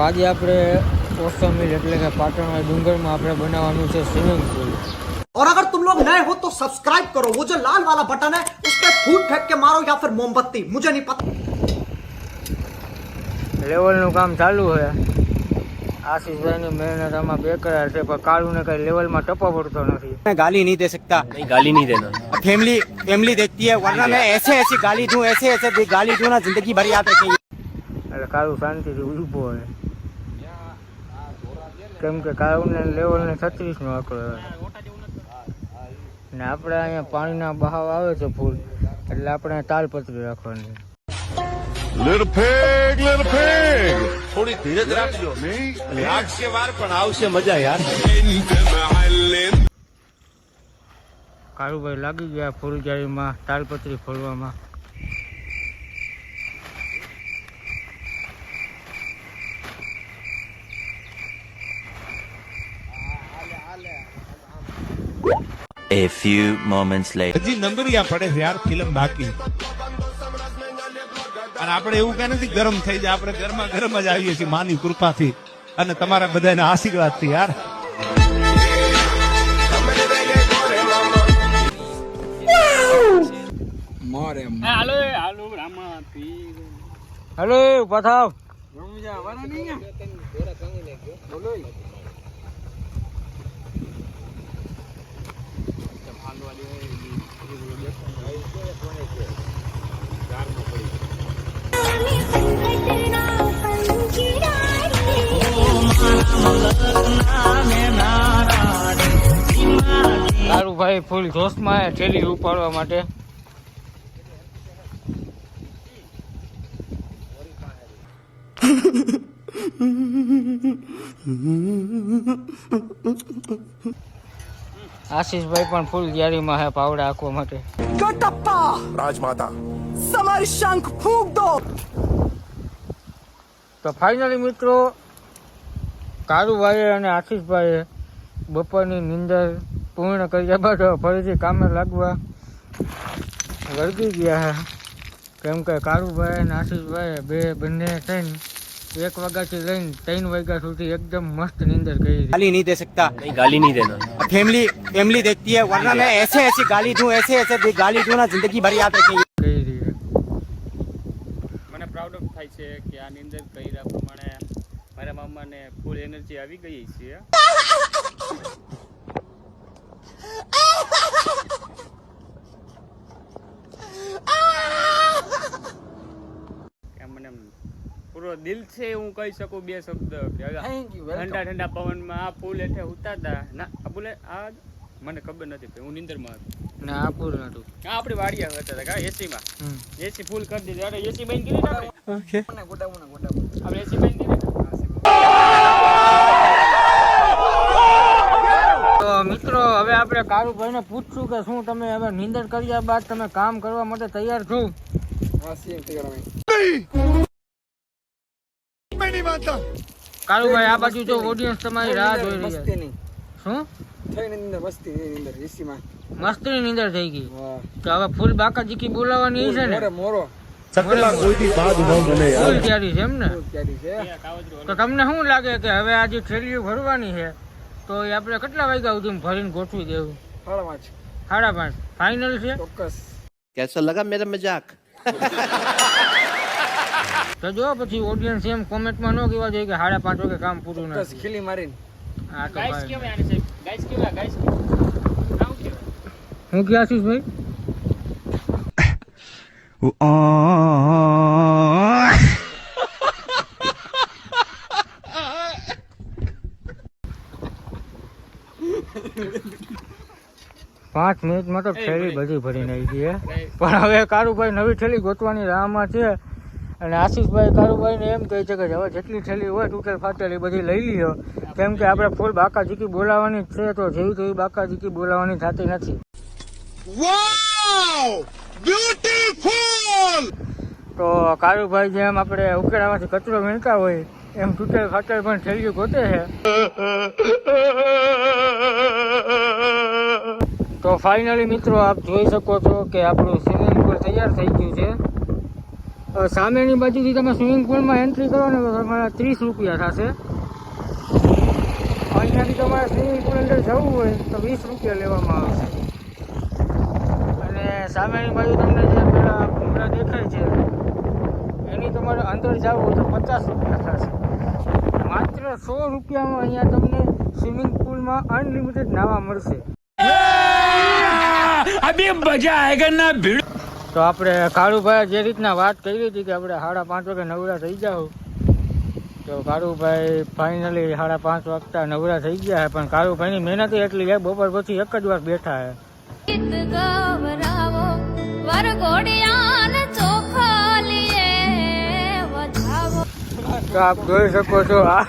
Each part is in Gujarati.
આજે આપણે ઓસમ મિલ એટલે કે પાટણના ડુંગરમાં આપણે બનાવવાનું છે સ્વિમિંગ પુલ और अगर तुम लोग नए हो तो सब्सक्राइब करो वो जो लाल वाला बटन है उस पर फूट फेंक के मारो या फिर मोमबत्ती मुझे नहीं पता લેવલનું કામ ચાલુ છે આશીષભાઈની મહેનત આમાં બેકરાર છે પણ કાળુને કઈ લેવલમાં ટપો પડતો નથી मैं गाली नहीं दे सकता नहीं गाली नहीं देना फैमिली फैमिली देखती है वरना मैं ऐसे ऐसी गाली दूं ऐसे ऐसे दे- गाली दूं ना जिंदगी भर याद रखेंगे એટલે કાળુ શાંતિથી ઊભો હોય કેમ કે કાળુને લેવલને છત્રીસનો આંકડો આવે ને આપણે અહીંયા પાણીના બહાવ આવે છે ફૂલ એટલે આપણે તાલપત્રી રાખવાની. Little pig, little pig. થોડી ધીરજ રાખજો. લાગશે વાર પણ આવશે મજા યાર. કાળુભાઈ લાગી ગયા ફૂલ જાળીમાં તાલપત્રી ફોડવામાં. A few moments later. હજી નંબરિયા પડે છે યાર ફિલ્મ બાકી. અને આપણે એવું કઈ નથી ગરમ થઈ જાય આપણે ગરમા ગરમ જ આવીએ છીએ માની કૃપાથી. અને તમારા બધાના આશીર્વાદથી યાર. હલો પથાવ કાળુભાઈ ફૂલ જોશમાં ઠેલી ઉપાડવા માટે. આશીષભાઈ પણ ફૂલ તૈયારીમાં હે પાવડા આંકવા માટે. કટપ્પા રાજમાતા. સમારી શંખ ફૂંક દો! તો ફાઈનલી મિત્રો કારુભાઈ અને આશીષભાઈ બપોરની નીંદર પૂર્ણ કર્યા બાદ ફરીથી કામે લાગવા વળગી ગયા કેમ કે કારુભાઈ અને આશીષભાઈ બે બંને થઈને એક વાગ્યાથી લઈને ત્રણ વાગ્યા સુધી એકદમ મસ્ત નિંદર કરી ગાલી નહીં દે શકતા. ગાલી નહીં દેના. फैमिली फैमिली देखती है वरना मैं ऐसे ऐसी गाली दूं ऐसे ऐसे दे- गाली दूं ना जिंदगी भर याद रखेंगे કરી હતી મને પ્રાઉડ ઓફ થાય છે કે આ નિંદર કર્યા પ્રમાણે મારા મામાને ફૂલ એનર્જી આવી ગઈ છે દિલ છે હું કહી શકું બે શબ્દ કે ઠંડા ઠંડા પવનમાં આ ફૂલ હેઠે ઉતારતા. ના આ આ મને ખબર નથી કે હું નિંદરમાં હતો. ના આ પુલ હતું આ આપણે વાડિયા હતા હતા એસી માં? એસી ફૂલ કરી દીધી. અરે એસી બંધ કરી ને આપણે આપણે એસી બંધ કરી તો મિત્રો હવે આપણે કારુભાઈને પૂછશું કે શું તમે હવે નિંદર કર્યા બાદ તમે કામ કરવા માટે તૈયાર છો? मैं નહીં માનતા કાળુભાઈ આ બાજુ તો ઓડિયન્સ તમારી રાહ જોઈ રહી છે શું થઈને અંદર મસ્તી ની અંદર એસીમાં મસ્તી ની અંદર થઈ ગઈ તો હવે ફૂલ બાકાજી કી બોલાવવાની છે ને મોરો ચકલા કોઈથી બાદ ન બને યાર ક્યારી છે એમ ને તો તમને શું લાગે કે હવે આજે થેલીઓ ભરવાની છે તો એ આપણે કેટલા વાગ્યા સુધી ભરીને ગોઠવી દેવું સાડા પાંચ સાડા પાંચ ફાઇનલ છે ચોક્કસ કેસો લગા મેરા મજાક તો જો પછી ઓડિયન્સ એમ કોમેન્ટમાં ન કહેવા જોઈએ કે સાડા પાંચ વાગે કામ પૂરું નથી. ખીલી મારીને. હા તો ગાઈસ ભાઈ. આને સાહેબ ગાઈસ કેવાય ગાઈસ હું ક્યાં છું ભાઈ? પાંચ મિનિટમાં તો થેલી બધી ભરીને આવી ગઈ હે. પણ હવે કારુભાઈ નવી થેલી ગોતવાની રાહમાં છે. અને આશીષભાઈ કારુભાઈને એમ કહે છે કે હવે જેટલી થેલી હોય તૂટેલ ફાટેલી બધી લઈ લીધો કેમ કે આપણે ફૂલ બાકા જીકી બોલાવવાની છે તો જેવી તેવી બાકા જીકી બોલાવવાની થતી નથી. તો કારુભાઈ જેમ આપણે ઉકેડામાંથી કચરો વીણતા હોય એમ તૂટેલ ફાટેલ પણ થેલીઓ ગોતે છે. તો ફાઇનલી મિત્રો આપ જોઈ શકો છો કે આપણું સ્વિમિંગ પુલ તૈયાર થઈ ગયું છે. સામેની બાજુથી તમે સ્વિમિંગ પુલમાં એન્ટ્રી કરો ને તો તમારા ત્રીસ રૂપિયા થશે. અહીંયાથી તમારે સ્વિમિંગ પુલ અંદર જવું હોય તો વીસ રૂપિયા લેવામાં આવશે. અને સામેની બાજુ તમને જે પેલા ભૂમરા દેખાય છે, એની તમારે અંદર જવું હોય તો પચાસ રૂપિયા થશે. માત્ર સો રૂપિયામાં અહીંયા તમને સ્વિમિંગ પુલમાં અનલિમિટેડ નાવા મળશે. તો આપણે કાળુભાઈ જે રીતના વાત કરી હતી કે આપણે સાડા પાંચ વાગે નવરા થઈ જાવ તો કાળુભાઈ ફાઇનલી સાડા પાંચ વાગતા નવરા થઈ ગયા છે પણ કાળુભાઈની મહેનત એટલી છે બપોર પછી એક જ વાર બેઠા છે. વધાવો તો આપ જોઈ શકો છો આ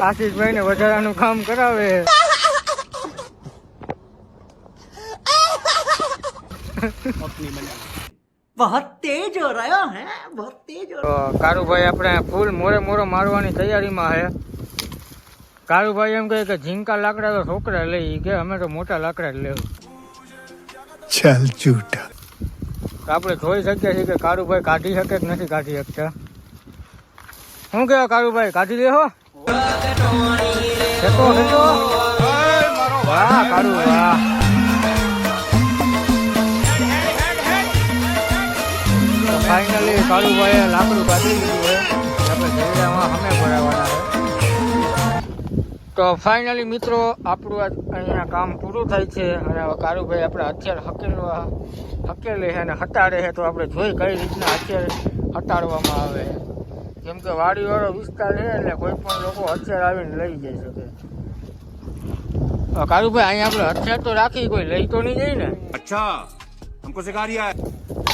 આશીષભાઈને વધારાનું કામ કરાવે बहुत तेज हो रहा है बहुत तेज हो તો કારુભાઈ આપણે ફૂલ મોરે મોરો મારવાની તૈયારીમાં છે કારુભાઈ એમ કહે કે ઝીંકા લાકડા તો છોકરા લઈ કે અમે તો મોટા લાકડા જ લેવું चल झूठा તો આપણે જોઈ શકીએ છીએ કે કારુભાઈ કાઢી શકે કે નથી કાઢી શકતા શું કહેવા કારુભાઈ કાઢી લેહો ખેંચો, ખેંચો. વાહ કારુ વાહ ફાઇનલી કારુભાઈએ લાકડું કાઢી લીધું હોય આપણે જઈડામાં અમે ભરાવાના છે તો ફાઇનલી મિત્રો આપણું આજ અહીંયા કામ પૂરું થાય છે અને હવે કારુભાઈ આપણે હથિયાર હકેલવા હકેલે છે અને હટાડે છે તો આપણે જોઈ કઈ રીતના હથિયાર હટાડવામાં આવે કેમ કે વાડીવાળો વિસ્તાર છે એટલે કોઈ પણ લોકો હથિયાર આવીને લઈ જઈ શકે હવે કારુભાઈ અહીંયા આપણે હથિયાર તો રાખી કોઈ લઈ તો નહીં જઈ ને અચ્છા हमको सिखा रिया है